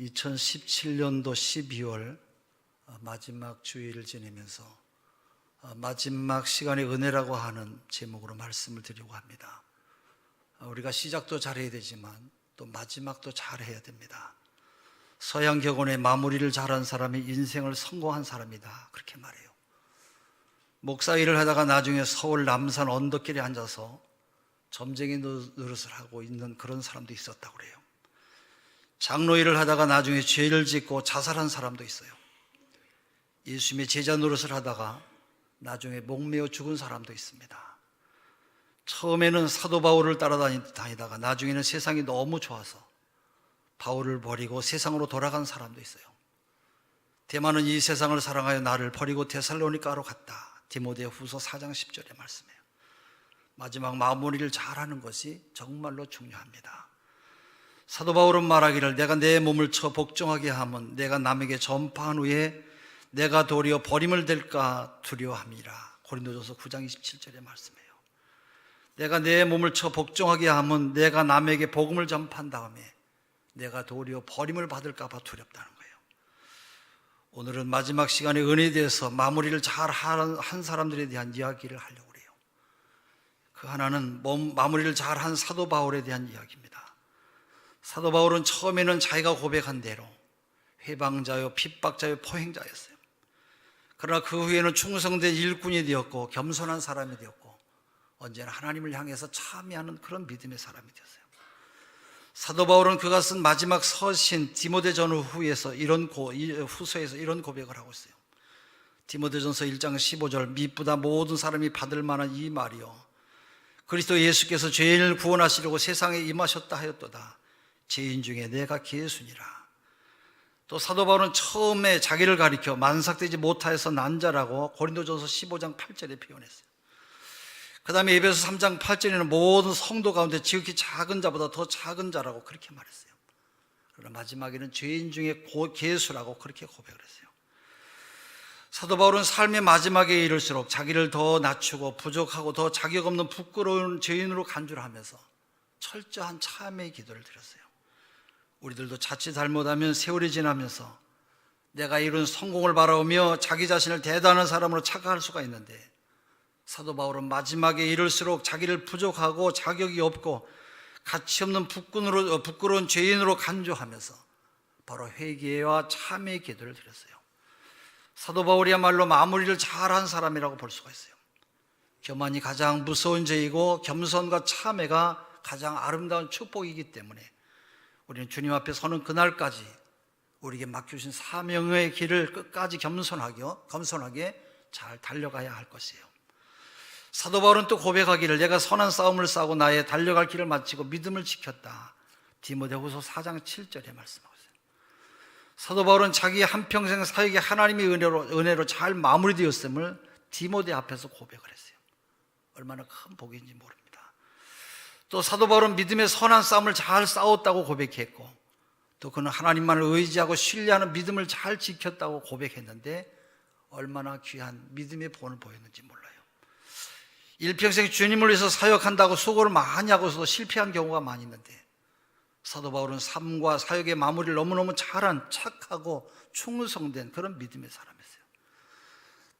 2017년도 12월 어, 마지막 주일을 지내면서 어, 마지막 시간의 은혜라고 하는 제목으로 말씀을 드리려고 합니다. 어, 우리가 시작도 잘해야 되지만 또 마지막도 잘해야 됩니다. 서양 격언의 마무리를 잘한 사람이 인생을 성공한 사람이다. 그렇게 말해요. 목사 일을 하다가 나중에 서울 남산 언덕길에 앉아서 점쟁이 노릇을 하고 있는 그런 사람도 있었다고 그래요. 장로 일을 하다가 나중에 죄를 짓고 자살한 사람도 있어요. 예수님의 제자 노릇을 하다가 나중에 목매어 죽은 사람도 있습니다. 처음에는 사도 바울을 따라다니다가 나중에는 세상이 너무 좋아서 바울을 버리고 세상으로 돌아간 사람도 있어요. 대만은 이 세상을 사랑하여 나를 버리고 데살로니가로 갔다. 디모데 후서 4장 10절의 말씀이에요. 마지막 마무리를 잘하는 것이 정말로 중요합니다. 사도 바울은 말하기를 내가 내 몸을 쳐 복종하게 하면 내가 남에게 전파한 후에 내가 도리어 버림을 될까 두려워함이라. 고린도전서 9장 27절의 말씀이에요. 내가 내 몸을 쳐 복종하게 하면 내가 남에게 복음을 전파한 다음에 내가 도리어 버림을 받을까 봐 두렵다는 거예요. 오늘은 마지막 시간에 은혜에 대해서 마무리를 잘 한 사람들에 대한 이야기를 하려고 그래요. 그 하나는 몸 마무리를 잘 한 사도 바울에 대한 이야기입니다. 사도 바울은 처음에는 자기가 고백한 대로 회방자요, 핍박자요, 포행자였어요. 그러나 그 후에는 충성된 일꾼이 되었고 겸손한 사람이 되었고 언제나 하나님을 향해서 참여하는 그런 믿음의 사람이 되었어요. 사도 바울은 그가 쓴 마지막 서신 디모데 전후 후에서 이런 고, 후서에서 이런 고백을 하고 있어요. 디모데전서 1장 15절 미쁘다 모든 사람이 받을 만한 이 말이요 그리스도 예수께서 죄인을 구원하시려고 세상에 임하셨다 하였도다. 죄인 중에 내가 예수니라. 또 사도 바울은 처음에 자기를 가리켜 만삭되지 못하여서 난 자라고 고린도전서 15장 8절에 표현했어요. 그 다음에 에베소 3장 8절에는 모든 성도 가운데 지극히 작은 자보다 더 작은 자라고 그렇게 말했어요. 그러나 마지막에는 죄인 중에 개수라고 그렇게 고백을 했어요. 사도 바울은 삶의 마지막에 이를수록 자기를 더 낮추고 부족하고 더 자격 없는 부끄러운 죄인으로 간주를 하면서 철저한 참회의 기도를 드렸어요. 우리들도 자칫 잘못하면 세월이 지나면서 내가 이룬 성공을 바라보며 자기 자신을 대단한 사람으로 착각할 수가 있는데 사도 바울은 마지막에 이를수록 자기를 부족하고 자격이 없고 가치 없는 부끄러운, 부끄러운 죄인으로 간주하면서 바로 회개와 참회의 기도를 드렸어요. 사도 바울이야말로 마무리를 잘한 사람이라고 볼 수가 있어요. 교만이 가장 무서운 죄이고 겸손과 참회가 가장 아름다운 축복이기 때문에 우리는 주님 앞에 서는 그날까지 우리에게 맡겨주신 사명의 길을 끝까지 겸손하게, 겸손하게 잘 달려가야 할 것이에요. 사도 바울은 또 고백하기를 내가 선한 싸움을 싸고 나의 달려갈 길을 마치고 믿음을 지켰다. 디모데후서 4장 7절에 말씀하고 있어요. 사도 바울은 자기 한평생 사역이 하나님의 은혜로, 은혜로 잘 마무리되었음을 디모데 앞에서 고백을 했어요. 얼마나 큰 복인지 모릅니다. 또 사도 바울은 믿음의 선한 싸움을 잘 싸웠다고 고백했고 또 그는 하나님만을 의지하고 신뢰하는 믿음을 잘 지켰다고 고백했는데 얼마나 귀한 믿음의 본을 보였는지 몰라요. 일평생 주님을 위해서 사역한다고 수고를 많이 하고서도 실패한 경우가 많이 있는데 사도 바울은 삶과 사역의 마무리를 너무너무 잘한 착하고 충성된 그런 믿음의 사람이었어요.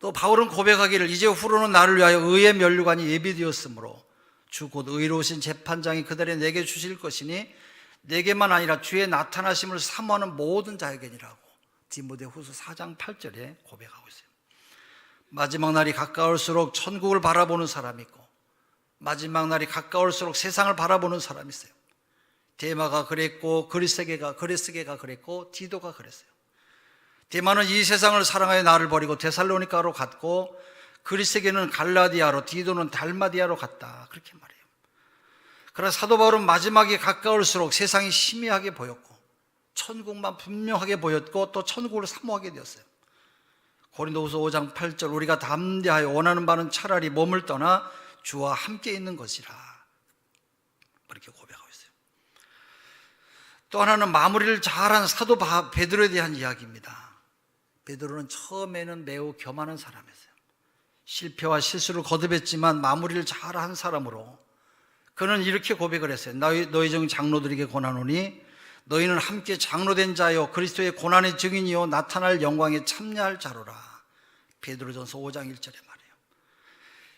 또 바울은 고백하기를 이제 후로는 나를 위하여 의의 면류관이 예비되었으므로 주 곧 의로우신 재판장이 그들에 내게 주실 것이니 내게만 아니라 주의 나타나심을 사모하는 모든 자에게니라고 디모데 후서 4장 8절에 고백하고 있어요. 마지막 날이 가까울수록 천국을 바라보는 사람이 있고 마지막 날이 가까울수록 세상을 바라보는 사람이 있어요. 대마가 그랬고 그리스계가 그리스계가 그랬고 디도가 그랬어요. 대마는 이 세상을 사랑하여 나를 버리고 데살로니카로 갔고 그리스계는 갈라디아로 디도는 달마디아로 갔다. 그렇게. 그러나 사도 바울은 마지막에 가까울수록 세상이 희미하게 보였고 천국만 분명하게 보였고 또 천국을 사모하게 되었어요. 고린도후서 5장 8절 우리가 담대하여 원하는 바는 차라리 몸을 떠나 주와 함께 있는 것이라. 그렇게 고백하고 있어요. 또 하나는 마무리를 잘한 사도 베드로에 대한 이야기입니다. 베드로는 처음에는 매우 겸하는 사람이었어요. 실패와 실수를 거듭했지만 마무리를 잘한 사람으로 그는 이렇게 고백을 했어요. 너희, 너희 중 장로들에게 권하노니 너희는 함께 장로된 자요 그리스도의 고난의 증인이요 나타날 영광에 참여할 자로라. 베드로전서 5장 1절에 말해요.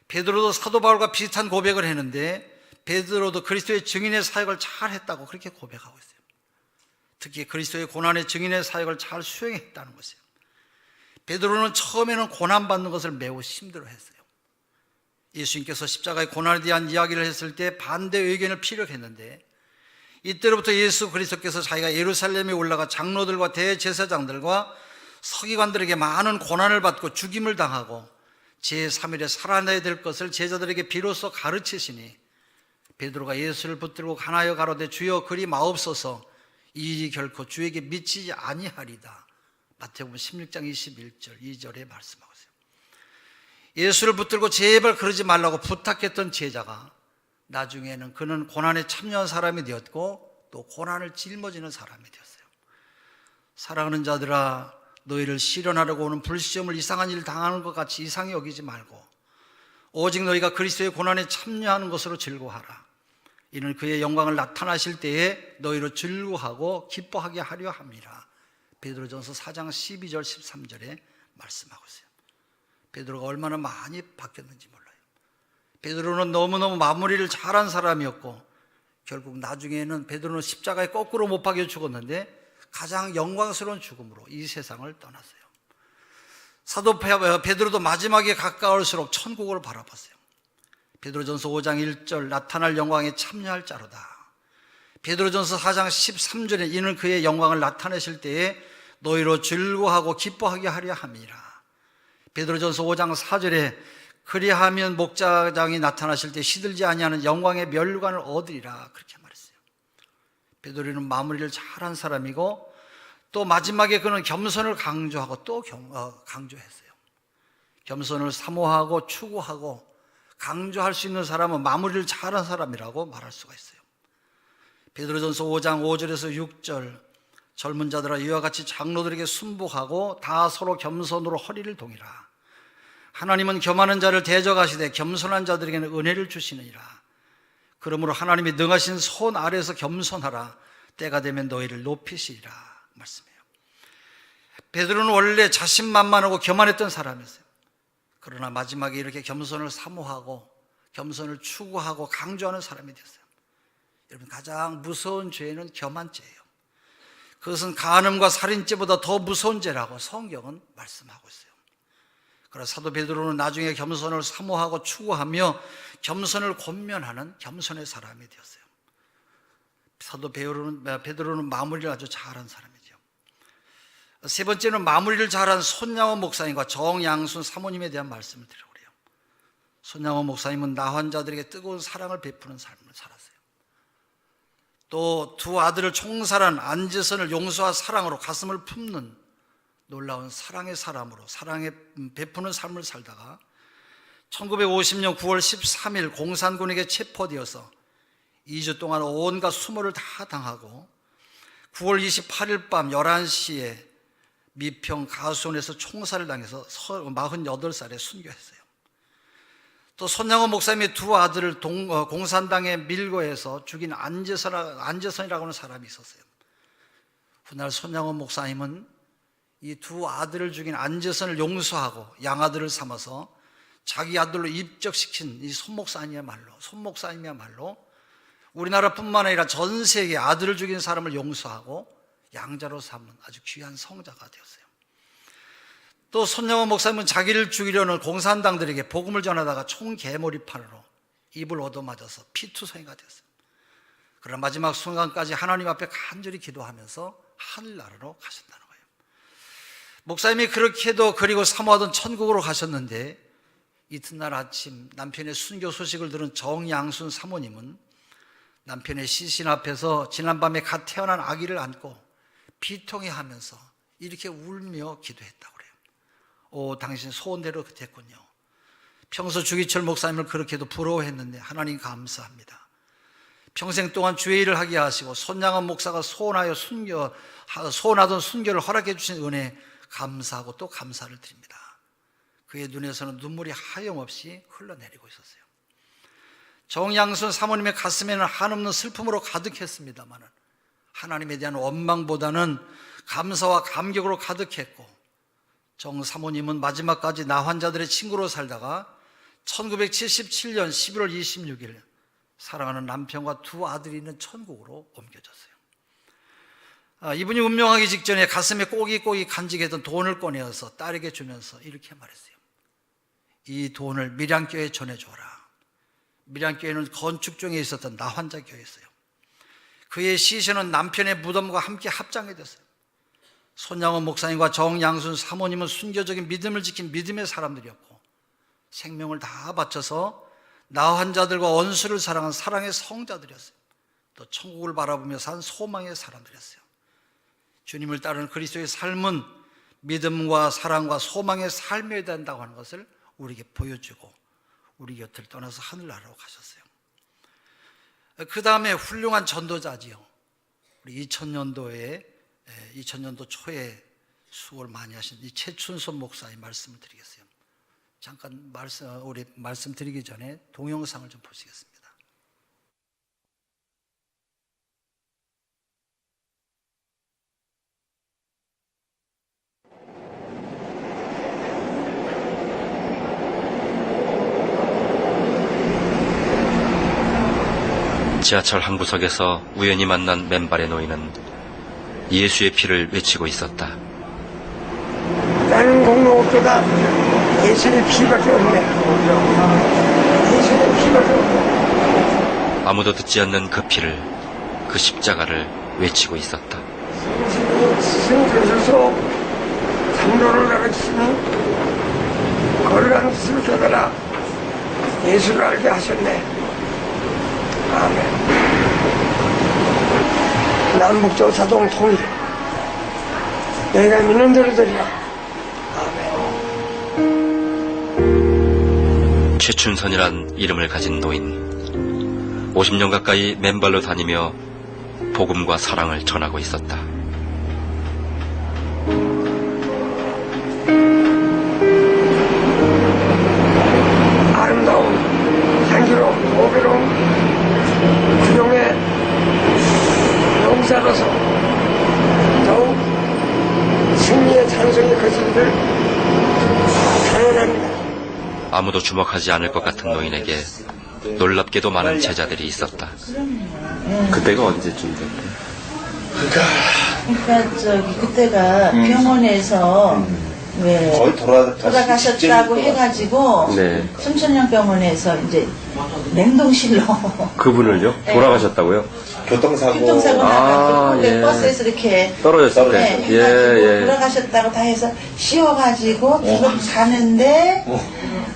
베드로도 사도 바울과 비슷한 고백을 했는데 베드로도 그리스도의 증인의 사역을 잘 했다고 그렇게 고백하고 있어요. 특히 그리스도의 고난의 증인의 사역을 잘 수행했다는 것이에요. 베드로는 처음에는 고난받는 것을 매우 힘들어 했어요. 예수님께서 십자가의 고난에 대한 이야기를 했을 때 반대 의견을 피력했는데 이때로부터 예수 그리스도께서 자기가 예루살렘에 올라가 장로들과 대제사장들과 서기관들에게 많은 고난을 받고 죽임을 당하고 제3일에 살아나야 될 것을 제자들에게 비로소 가르치시니 베드로가 예수를 붙들고 가나여 가로되 주여 그리 마옵소서 이 결코 주에게 미치지 아니하리다. 마태복음 16장 21절 2절에 말씀하고 있어요. 예수를 붙들고 제발 그러지 말라고 부탁했던 제자가 나중에는 그는 고난에 참여한 사람이 되었고 또 고난을 짊어지는 사람이 되었어요. 사랑하는 자들아 너희를 실현하려고 오는 불시험을 이상한 일 당하는 것 같이 이상히 여기지 말고 오직 너희가 그리스도의 고난에 참여하는 것으로 즐거워하라. 이는 그의 영광을 나타나실 때에 너희로 즐거워하고 기뻐하게 하려 함이라. 베드로전서 4장 12절 13절에 말씀하고 있어요. 베드로가 얼마나 많이 바뀌었는지 몰라요. 베드로는 너무너무 마무리를 잘한 사람이었고 결국 나중에는 베드로는 십자가에 거꾸로 못 박혀 죽었는데 가장 영광스러운 죽음으로 이 세상을 떠났어요. 사도 페- 베드로도 마지막에 가까울수록 천국을 바라봤어요. 베드로전서 5장 1절 나타날 영광에 참여할 자로다. 베드로전서 4장 13절에 이는 그의 영광을 나타내실 때에 너희로 즐거워하고 기뻐하게 하려 함이라. 베드로전서 5장 4절에 그리하면 목자장이 나타나실 때 시들지 아니하는 영광의 멸관을 얻으리라 그렇게 말했어요. 베드로는 마무리를 잘한 사람이고 또 마지막에 그는 겸손을 강조하고 또 경- 어, 강조했어요. 겸손을 사모하고 추구하고 강조할 수 있는 사람은 마무리를 잘한 사람이라고 말할 수가 있어요. 베드로전서 5장 5절에서 6절 젊은 자들아 이와 같이 장로들에게 순복하고 다 서로 겸손으로 허리를 동이라. 하나님은 겸하는 자를 대적하시되 겸손한 자들에게는 은혜를 주시느니라. 그러므로 하나님이 능하신 손 아래에서 겸손하라. 때가 되면 너희를 높이시리라. 말씀해요. 베드로는 원래 자신만만하고 교만했던 사람이었어요. 그러나 마지막에 이렇게 겸손을 사모하고 겸손을 추구하고 강조하는 사람이 됐어요. 여러분 가장 무서운 죄는 교만죄예요. 그것은 간음과 살인죄보다 더 무서운 죄라고 성경은 말씀하고 있어요. 그러나 사도 베드로는 나중에 겸손을 사모하고 추구하며 겸손을 권면하는 겸손의 사람이 되었어요. 사도 베드로는, 베드로는 마무리를 아주 잘한 사람이죠. 세 번째는 마무리를 잘한 손양원 목사님과 정양순 사모님에 대한 말씀을 드리고 그래요. 손양원 목사님은 나환자들에게 뜨거운 사랑을 베푸는 삶을 살았어요. 또 두 아들을 총살한 안재선을 용서와 사랑으로 가슴을 품는 놀라운 사랑의 사람으로 사랑에 베푸는 삶을 살다가 1950년 9월 13일 공산군에게 체포되어서 2주 동안 온갖 수모를 다 당하고 9월 28일 밤 11시에 미평 가수원에서 총살을 당해서 48살에 순교했어요. 또 손양호 목사님의 두 아들을 동, 어, 공산당에 밀고해서 죽인 안재선, 안재선이라고 하는 사람이 있었어요. 훗날 손양호 목사님은 이 두 아들을 죽인 안재선을 용서하고 양아들을 삼아서 자기 아들로 입적시킨 이 손목사님이야말로 손목사님이야말로 우리나라뿐만 아니라 전 세계 아들을 죽인 사람을 용서하고 양자로 삼는 아주 귀한 성자가 되었어요. 또 손영원 목사님은 자기를 죽이려는 공산당들에게 복음을 전하다가 총 개머리판으로 입을 얻어맞아서 피투성이가 되었어요. 그러나 마지막 순간까지 하나님 앞에 간절히 기도하면서 하늘나라로 가셨다는 거예요. 목사님이 그렇게도 그리고 사모하던 천국으로 가셨는데 이튿날 아침 남편의 순교 소식을 들은 정양순 사모님은 남편의 시신 앞에서 지난밤에 갓 태어난 아기를 안고 비통해 하면서 이렇게 울며 기도했다고 그래요. 오, 당신 소원대로 됐군요. 평소 주기철 목사님을 그렇게도 부러워했는데 하나님 감사합니다. 평생 동안 주의 일을 하게 하시고 손양한 목사가 소원하여 순교 소원하던 순교를 허락해 주신 은혜 감사하고 또 감사를 드립니다. 그의 눈에서는 눈물이 하염없이 흘러내리고 있었어요. 정양순 사모님의 가슴에는 한없는 슬픔으로 가득했습니다만은 하나님에 대한 원망보다는 감사와 감격으로 가득했고 정 사모님은 마지막까지 나 환자들의 친구로 살다가 1977년 11월 26일 사랑하는 남편과 두 아들이 있는 천국으로 옮겨졌어요. 아, 이분이 운명하기 직전에 가슴에 꼬깃꼬깃 간직했던 돈을 꺼내어서 딸에게 주면서 이렇게 말했어요. 이 돈을 밀양교회에 전해줘라. 밀양교회는 건축 중에 있었던 나환자 교회였어요. 그의 시신은 남편의 무덤과 함께 합장이 됐어요. 손양원 목사님과 정양순 사모님은 순교적인 믿음을 지킨 믿음의 사람들이었고 생명을 다 바쳐서 나 환자들과 원수를 사랑한 사랑의 성자들이었어요. 또 천국을 바라보며 산 소망의 사람들이었어요. 주님을 따르는 그리스도의 삶은 믿음과 사랑과 소망의 삶이어야 된다고 하는 것을 우리에게 보여주고 우리 곁을 떠나서 하늘나라로 가셨어요. 그 다음에 훌륭한 전도자지요. 우리 2000년도에 2000년도 초에 수고를 많이 하신 이 최춘선 목사의 말씀을 드리겠어요. 잠깐 말씀 우리 말씀 드리기 전에 동영상을 좀 보시겠습니다. 지하철 한 구석에서 우연히 만난 맨발의 노인은 예수의 피를 외치고 있었다. 나는 공로업보다 예수의 피밖에 없네. 예수의 피밖에 없네. 아무도 듣지 않는 그 피를, 그 십자가를 외치고 있었다. 스승되셔서 장로를 가르치시니 거룩한 뜻을 깨달아 예수를 알게 하셨네. 아멘. 남북조 자동 통일. 내가 믿는 대로 되리라. 아멘. 최춘선이란 이름을 가진 노인. 50년 가까이 맨발로 다니며 복음과 사랑을 전하고 있었다. 용사로서 더욱 승리의 찬송이 거지기를 자연합니다. 아무도 주목하지 않을 것 같은 노인에게 놀랍게도 많은 제자들이 있었다. 그때가 언제쯤 됐대? 그러니까 저기 그때가 병원에서 왜 거의 돌아, 돌아가셨다고 해가지고 네. 순천향 병원에서 이제 냉동실로 그분을요? 네. 돌아가셨다고요? 교통사고. 교통사고 아, 나가지고 예. 버스에서 이렇게 떨어졌을 때. 네, 예, 해가지고 예. 돌아가셨다고 다 해서 씌워가지고 들어 가는데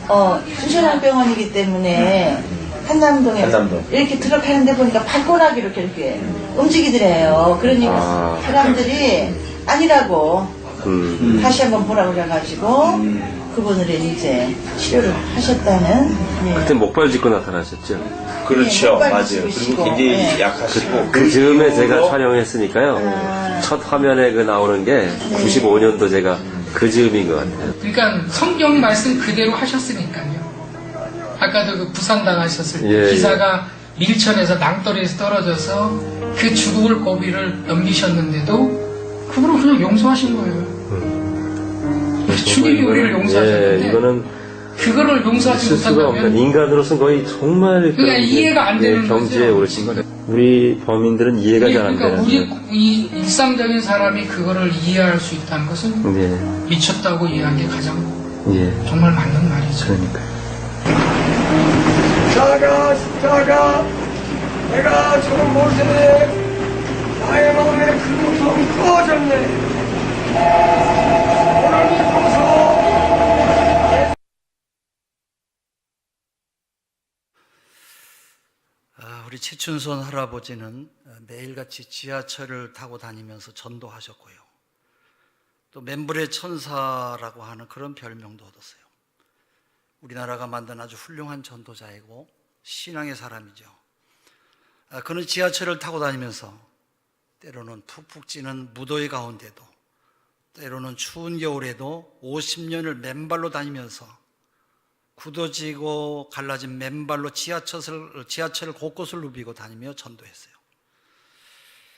어 순천향 병원이기 때문에 한남동에 한남동. 이렇게 들어가는데 보니까 발꼬락이 이렇게 이렇게 움직이더래요. 그러니까 아. 사람들이 아니라고 음. 다시 한번 보라고 그래가지고 그분을 이제 치료를 하셨다는 예. 그때 목발 짚고 나타나셨죠? 그렇죠. 네, 맞아요. 그리고 굉장히 네. 약하시고. 그 즈음에 제가 촬영 촬영했으니까요. 아. 첫 화면에 그 나오는 게 95년도 제가 그 즈음인 것 같아요. 그러니까 성경 말씀 그대로 하셨으니까요. 아까도 그 부산 당하셨을 때 예, 기사가 밀천에서 낭떠러리에서 떨어져서 그 죽음을 고비를 넘기셨는데도 그분은 그냥 용서하신 거예요. 주님이 우리를 용서하셨는데 예, 이거는 그거를 용서하지 있을 수가 없는 못한다면 인간으로서 거의 정말 그러니까 그런 이해가 안 되는 예, 경지에 거죠. 오르신 거예요. 우리 범인들은 이해가 잘 안 그러니까 되는 우리 이 일상적인 사람이 그거를 이해할 수 있다는 것은 예, 미쳤다고 이해한 게 가장 예, 정말 맞는 말이죠. 그러니까. 십자가 십자가 내가 저는 못해 나의 마음에 그 고통 꺼졌네 우리 최춘선 할아버지는 어, 매일같이 지하철을 타고 다니면서 전도하셨고요. 또 맨불의 천사라고 하는 그런 별명도 얻었어요. 우리나라가 만든 아주 훌륭한 전도자이고 신앙의 사람이죠. 아, 그는 지하철을 타고 다니면서 때로는 푹푹 찌는 무더위 가운데도 때로는 추운 겨울에도 50년을 맨발로 다니면서 굳어지고 갈라진 맨발로 지하철을, 지하철을 곳곳을 누비고 다니며 전도했어요.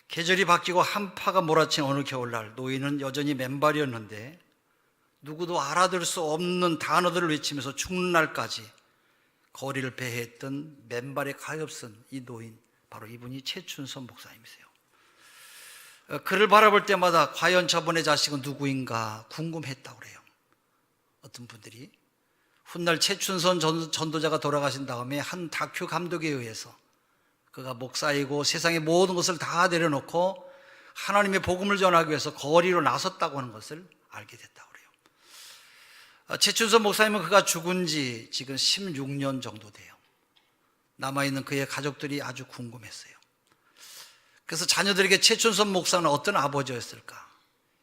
계절이 바뀌고 한파가 몰아친 어느 겨울날 노인은 여전히 맨발이었는데 누구도 알아들 수 없는 단어들을 외치면서 죽는 날까지 거리를 배회했던 맨발의 가엾은 이 노인 바로 이분이 최춘선 목사님이세요. 어, 그를 바라볼 때마다 과연 저번의 자식은 누구인가 궁금했다고 그래요. 어떤 분들이 훗날 최춘선 전- 전도자가 돌아가신 다음에 한 다큐 감독에 의해서 그가 목사이고 세상의 모든 것을 다 내려놓고 하나님의 복음을 전하기 위해서 거리로 나섰다고 하는 것을 알게 됐다고 그래요. 어, 최춘선 목사님은 그가 죽은 지 지금 16년 정도 돼요. 남아있는 그의 가족들이 아주 궁금했어요. 그래서 자녀들에게 최춘선 목사는 어떤 아버지였을까?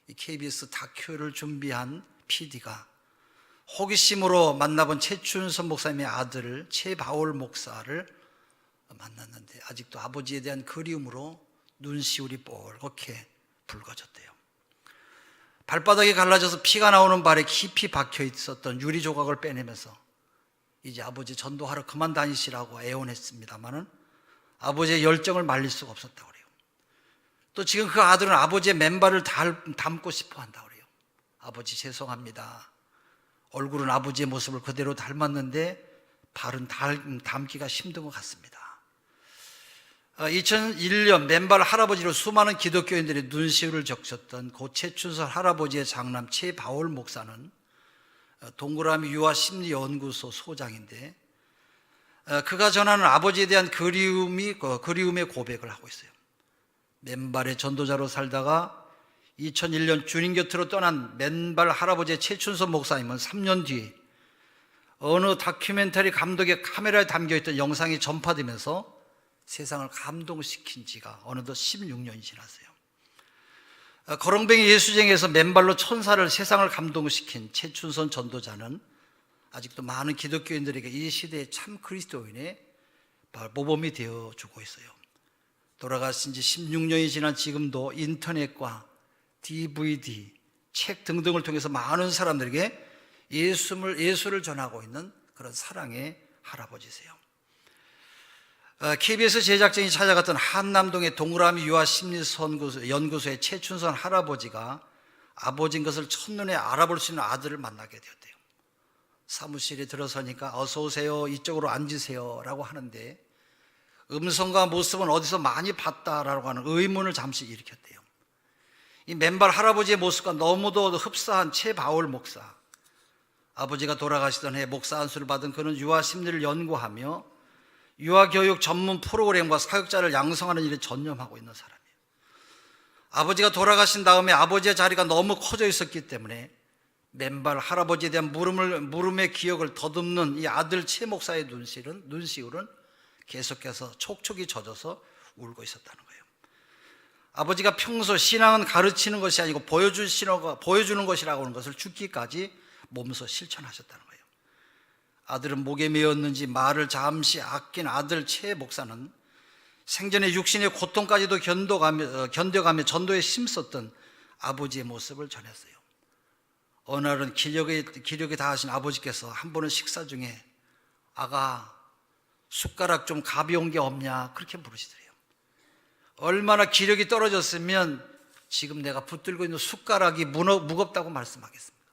이 KBS 다큐를 준비한 PD가 호기심으로 만나본 최춘선 목사님의 아들을 최바울 목사를 만났는데 아직도 아버지에 대한 그리움으로 눈시울이 뻘겋게 붉어졌대요. 발바닥이 갈라져서 피가 나오는 발에 깊이 박혀 있었던 유리 조각을 빼내면서 이제 아버지 전도하러 그만 다니시라고 애원했습니다마는 아버지의 열정을 말릴 수가 없었다고. 또 지금 그 아들은 아버지의 맨발을 달- 담고 싶어 한다고 그래요. 아버지 죄송합니다. 얼굴은 아버지의 모습을 그대로 닮았는데 발은 달- 담기가 힘든 것 같습니다. 2001년 맨발 할아버지로 수많은 기독교인들의 눈시울을 적셨던 고 최춘설 할아버지의 장남 최바울 목사는 어, 동그라미 유아 심리 연구소 소장인데 어, 그가 전하는 아버지에 대한 그리움이 그 그리움의 고백을 하고 있어요. 맨발의 전도자로 살다가 2001년 주님 곁으로 떠난 맨발 할아버지의 최춘선 목사님은 3년 뒤에 어느 다큐멘터리 감독의 카메라에 담겨있던 영상이 전파되면서 세상을 감동시킨 지가 어느덧 16년이 지났어요. 어, 거렁뱅이 예수쟁에서 맨발로 천사를 세상을 감동시킨 최춘선 전도자는 아직도 많은 기독교인들에게 이 시대의 참 그리스도인의 모범이 되어 주고 있어요. 돌아가신 지 16년이 지난 지금도 인터넷과 DVD, 책 등등을 통해서 많은 사람들에게 예수를, 예수를 전하고 있는 그런 사랑의 할아버지세요. KBS 제작진이 찾아갔던 한남동의 동그라미 유아 심리연구소 연구소의 최춘선 할아버지가 아버지인 것을 첫눈에 알아볼 수 있는 아들을 만나게 되었대요. 사무실에 들어서니까 어서 오세요, 이쪽으로 앉으세요 라고 하는데 음성과 모습은 어디서 많이 봤다라고 하는 의문을 잠시 일으켰대요. 이 맨발 할아버지의 모습과 너무도 흡사한 최바울 목사. 아버지가 돌아가시던 해 목사 안수를 받은 그는 유아 심리를 연구하며 유아 교육 전문 프로그램과 사역자를 양성하는 일에 전념하고 있는 사람이에요. 아버지가 돌아가신 다음에 아버지의 자리가 너무 커져 있었기 때문에 맨발 할아버지에 대한 물음을, 물음의 기억을 더듬는 이 아들 최 목사의 눈시울은, 눈시울은 계속해서 촉촉이 젖어서 울고 있었다는 거예요. 아버지가 평소 신앙은 가르치는 것이 아니고 보여주는 것이라고 하는 것을 죽기까지 몸소 실천하셨다는 거예요. 아들은 목에 메었는지 말을 잠시 아낀 아들 최 목사는 생전에 육신의 고통까지도 견뎌가며, 어, 견뎌가며 전도에 힘썼던 아버지의 모습을 전했어요. 어느 날은 기력에, 기력이 다하신 아버지께서 한 번은 식사 중에 아가 숟가락 좀 가벼운 게 없냐 그렇게 부르시더래요. 얼마나 기력이 떨어졌으면 지금 내가 붙들고 있는 숟가락이 무너, 무겁다고 말씀하겠습니다.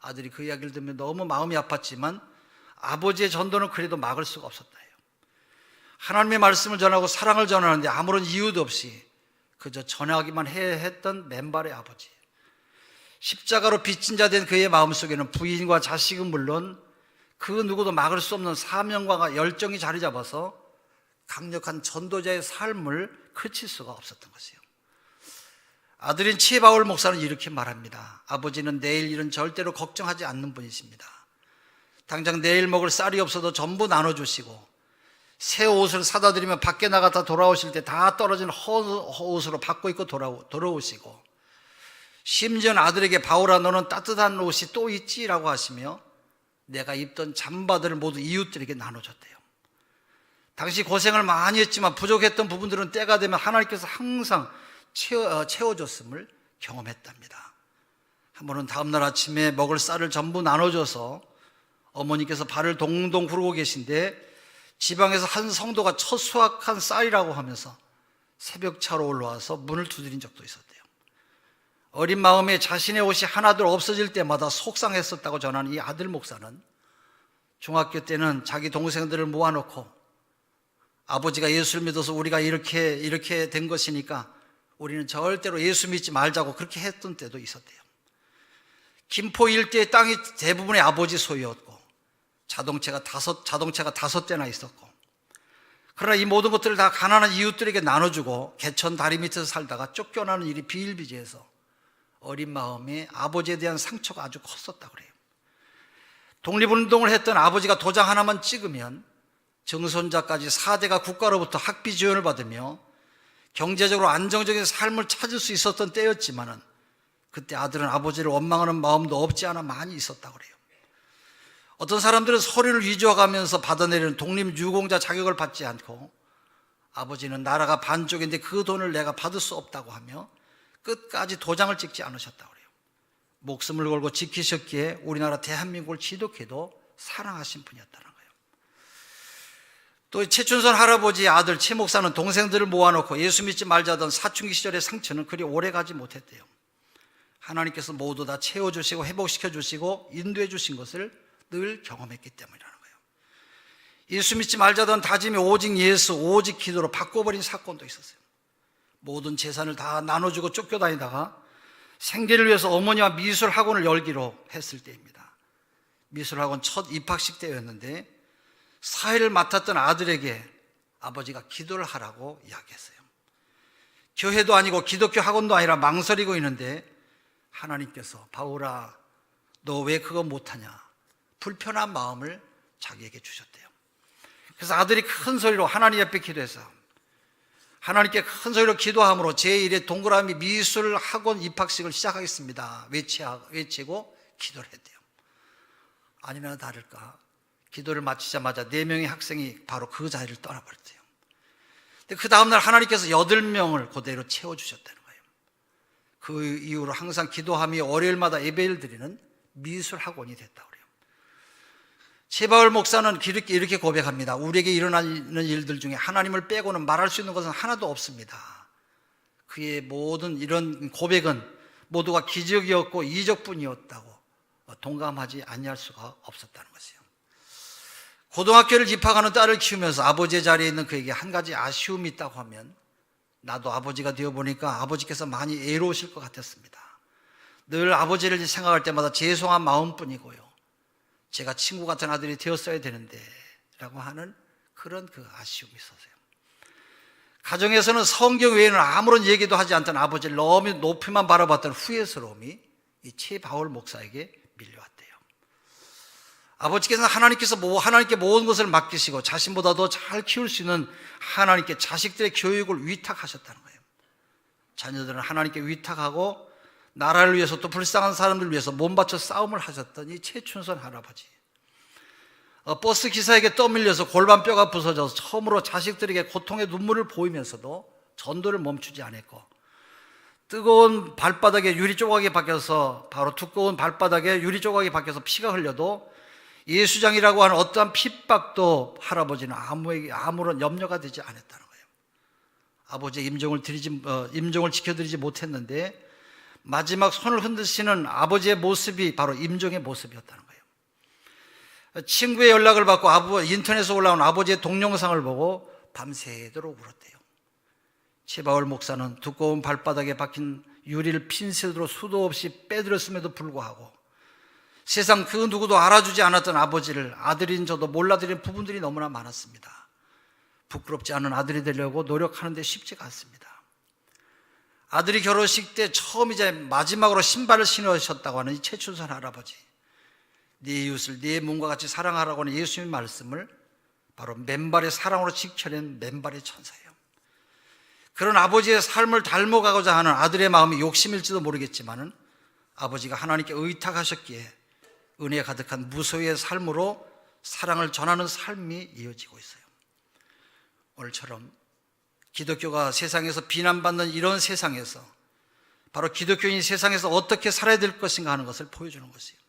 아들이 그 이야기를 들으면 너무 마음이 아팠지만 아버지의 전도는 그래도 막을 수가 없었다. 하나님의 말씀을 전하고 사랑을 전하는데 아무런 이유도 없이 그저 전하기만 해 했던 맨발의 아버지. 십자가로 빚진 자 된 그의 마음속에는 부인과 자식은 물론 그 누구도 막을 수 없는 사명과 열정이 자리 잡아서 강력한 전도자의 삶을 그칠 수가 없었던 것이에요. 아들인 치바울 목사는 이렇게 말합니다. 아버지는 내일 일은 절대로 걱정하지 않는 분이십니다. 당장 내일 먹을 쌀이 없어도 전부 나눠주시고 새 옷을 사다 드리면 밖에 나갔다 돌아오실 때 다 떨어진 허옷으로 바꿔 입고 돌아오, 돌아오시고 심지어 아들에게 바울아 너는 따뜻한 옷이 또 있지라고 하시며 내가 입던 잠바들을 모두 이웃들에게 나눠줬대요. 당시 고생을 많이 했지만 부족했던 부분들은 때가 되면 하나님께서 항상 채워, 어, 채워줬음을 경험했답니다. 한 번은 다음날 아침에 먹을 쌀을 전부 나눠줘서 어머니께서 발을 동동 구르고 계신데 지방에서 한 성도가 첫 수확한 쌀이라고 하면서 새벽 차로 올라와서 문을 두드린 적도 있었대요. 어린 마음에 자신의 옷이 하나둘 없어질 때마다 속상했었다고 전하는 이 아들 목사는 중학교 때는 자기 동생들을 모아놓고 아버지가 예수를 믿어서 우리가 이렇게 이렇게 된 것이니까 우리는 절대로 예수 믿지 말자고 그렇게 했던 때도 있었대요. 김포 일대의 땅이 대부분의 아버지 소유였고 자동차가 다섯 자동차가 다섯 대나 있었고 그러나 이 모든 것들을 다 가난한 이웃들에게 나눠주고 개천 다리 밑에서 살다가 쫓겨나는 일이 비일비재해서 어린 마음에 아버지에 대한 상처가 아주 컸었다 그래요. 독립운동을 했던 아버지가 도장 하나만 찍으면 정선자까지 4대가 국가로부터 학비 지원을 받으며 경제적으로 안정적인 삶을 찾을 수 있었던 때였지만은 그때 아들은 아버지를 원망하는 마음도 없지 않아 많이 있었다 그래요. 어떤 사람들은 서류를 위조하면서 받아내리는 독립유공자 자격을 받지 않고 아버지는 나라가 반쪽인데 그 돈을 내가 받을 수 없다고 하며 끝까지 도장을 찍지 않으셨다 그래요. 목숨을 걸고 지키셨기에 우리나라 대한민국을 지독해도 사랑하신 분이었다는 거예요. 또 최춘선 할아버지의 아들 최 목사는 동생들을 모아놓고 예수 믿지 말자던 사춘기 시절의 상처는 그리 오래 가지 못했대요. 하나님께서 모두 다 채워주시고 회복시켜 주시고 인도해 주신 것을 늘 경험했기 때문이라는 거예요. 예수 믿지 말자던 다짐이 오직 예수, 오직 기도로 바꿔버린 사건도 있었어요. 모든 재산을 다 나눠주고 쫓겨다니다가 생계를 위해서 어머니와 미술 학원을 열기로 했을 때입니다. 미술 학원 첫 입학식 때였는데 사회를 맡았던 아들에게 아버지가 기도를 하라고 이야기했어요. 교회도 아니고 기독교 학원도 아니라 망설이고 있는데 하나님께서 바울아 너 왜 그거 못하냐 불편한 마음을 자기에게 주셨대요. 그래서 아들이 큰 소리로 하나님 앞에 기도해서 하나님께 큰 소리로 기도함으로 제1의 동그라미 미술 학원 입학식을 시작하겠습니다. 외치고 기도를 했대요. 아니나 다를까 기도를 마치자마자 네 명의 학생이 바로 그 자리를 떠나버렸대요. 그 다음날 하나님께서 여덟 명을 그대로 채워주셨다는 거예요. 그 이후로 항상 기도하며 월요일마다 예배를 드리는 미술 학원이 됐다고 그래요. 최바울 목사는 이렇게, 고백합니다. 우리에게 일어나는 일들 중에 하나님을 빼고는 말할 수 있는 것은 하나도 없습니다. 그의 모든 이런 고백은 모두가 기적이었고 이적뿐이었다고 동감하지 아니할 수가 없었다는 것이에요. 고등학교를 입학하는 딸을 키우면서 아버지의 자리에 있는 그에게 한 가지 아쉬움이 있다고 하면 나도 아버지가 되어 보니까 아버지께서 많이 애로우실 것 같았습니다. 늘 아버지를 생각할 때마다 죄송한 마음뿐이고요. 제가 친구 같은 아들이 되었어야 되는데 라고 하는 그런 그 아쉬움이 있었어요. 가정에서는 성경 외에는 아무런 얘기도 하지 않던 아버지를 너무 높이만 바라봤던 후회스러움이 이 최바울 목사에게 밀려왔대요. 아버지께서는 하나님께서 뭐 하나님께 모든 것을 맡기시고 자신보다 더 잘 키울 수 있는 하나님께 자식들의 교육을 위탁하셨다는 거예요. 자녀들은 하나님께 위탁하고 나라를 위해서 또 불쌍한 사람들을 위해서 몸 바쳐 싸움을 하셨던 이 최춘선 할아버지. 어, 버스 기사에게 떠밀려서 골반뼈가 부서져서 처음으로 자식들에게 고통의 눈물을 보이면서도 전도를 멈추지 않았고 뜨거운 발바닥에 유리 조각이 박혀서 바로 두꺼운 발바닥에 유리 조각이 박혀서 피가 흘려도 예수장이라고 하는 어떠한 핍박도 할아버지는 아무에게 아무런 염려가 되지 않았다는 거예요. 아버지의 임종을 드리지 어, 임종을 지켜드리지 못했는데 마지막 손을 흔드시는 아버지의 모습이 바로 임종의 모습이었다는 거예요. 친구의 연락을 받고 아버, 인터넷에 올라온 아버지의 동영상을 보고 밤새도록 울었대요. 최바울 목사는 두꺼운 발바닥에 박힌 유리를 핀셋으로 수도 없이 빼들었음에도 불구하고 세상 그 누구도 알아주지 않았던 아버지를 아들인 저도 몰라드린 부분들이 너무나 많았습니다. 부끄럽지 않은 아들이 되려고 노력하는데 쉽지가 않습니다. 아들이 결혼식 때 처음 이제 마지막으로 신발을 신으셨다고 하는 이 최춘선 할아버지. 네 이웃을 네 몸과 같이 사랑하라고 하는 예수님의 말씀을 바로 맨발의 사랑으로 지켜낸 맨발의 천사예요. 그런 아버지의 삶을 닮아가고자 하는 아들의 마음이 욕심일지도 모르겠지만은 아버지가 하나님께 의탁하셨기에 은혜 가득한 무소의 삶으로 사랑을 전하는 삶이 이어지고 있어요. 오늘처럼 기독교가 세상에서 비난받는 이런 세상에서 바로 기독교인 세상에서 어떻게 살아야 될 것인가 하는 것을 보여주는 것이에요.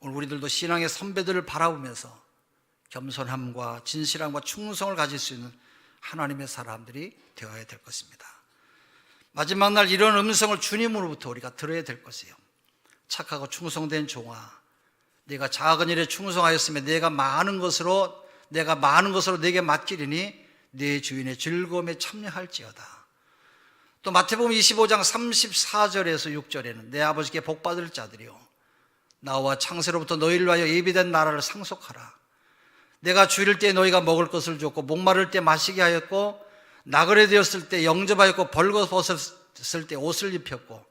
오늘 우리들도 신앙의 선배들을 바라보면서 겸손함과 진실함과 충성을 가질 수 있는 하나님의 사람들이 되어야 될 것입니다. 마지막 날 이런 음성을 주님으로부터 우리가 들어야 될 것이에요. 착하고 충성된 종아, 내가 작은 일에 충성하였으면 내가 많은 것으로 내가 많은 것으로 내게 맡기리니 내 주인의 즐거움에 참여할지어다. 또 마태복음 25장 34절에서 6절에는 내 아버지께 복 받을 자들이요 나와 창세로부터 너희를 위하여 예비된 나라를 상속하라. 내가 주일 때 너희가 먹을 것을 줬고 목마를 때 마시게 하였고 나그네 되었을 때 영접하였고 벌거벗었을 때 옷을 입혔고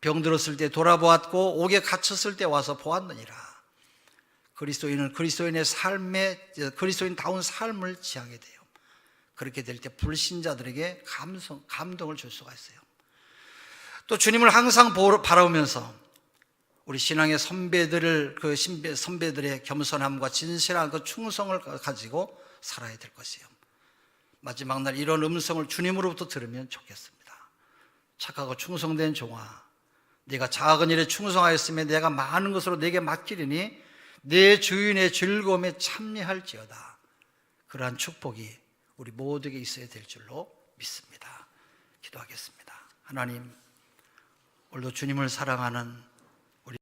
병들었을 때 돌아보았고 옥에 갇혔을 때 와서 보았느니라. 그리스도인은 그리스도인의 삶에 그리스도인다운 삶을 지하게 돼요. 그렇게 될 때 불신자들에게 감성, 감동을 줄 수가 있어요. 또 주님을 항상 바라보면서 우리 신앙의 선배들을 그 신배, 선배들의 겸손함과 진실한 그 충성을 가지고 살아야 될 것이에요. 마지막 날 이런 음성을 주님으로부터 들으면 좋겠습니다. 착하고 충성된 종아, 내가 작은 일에 충성하였으면 내가 많은 것으로 내게 맡기리니 내 주인의 즐거움에 참여할지어다. 그러한 축복이 우리 모두에게 있어야 될 줄로 믿습니다. 기도하겠습니다. 하나님, 오늘도 주님을 사랑하는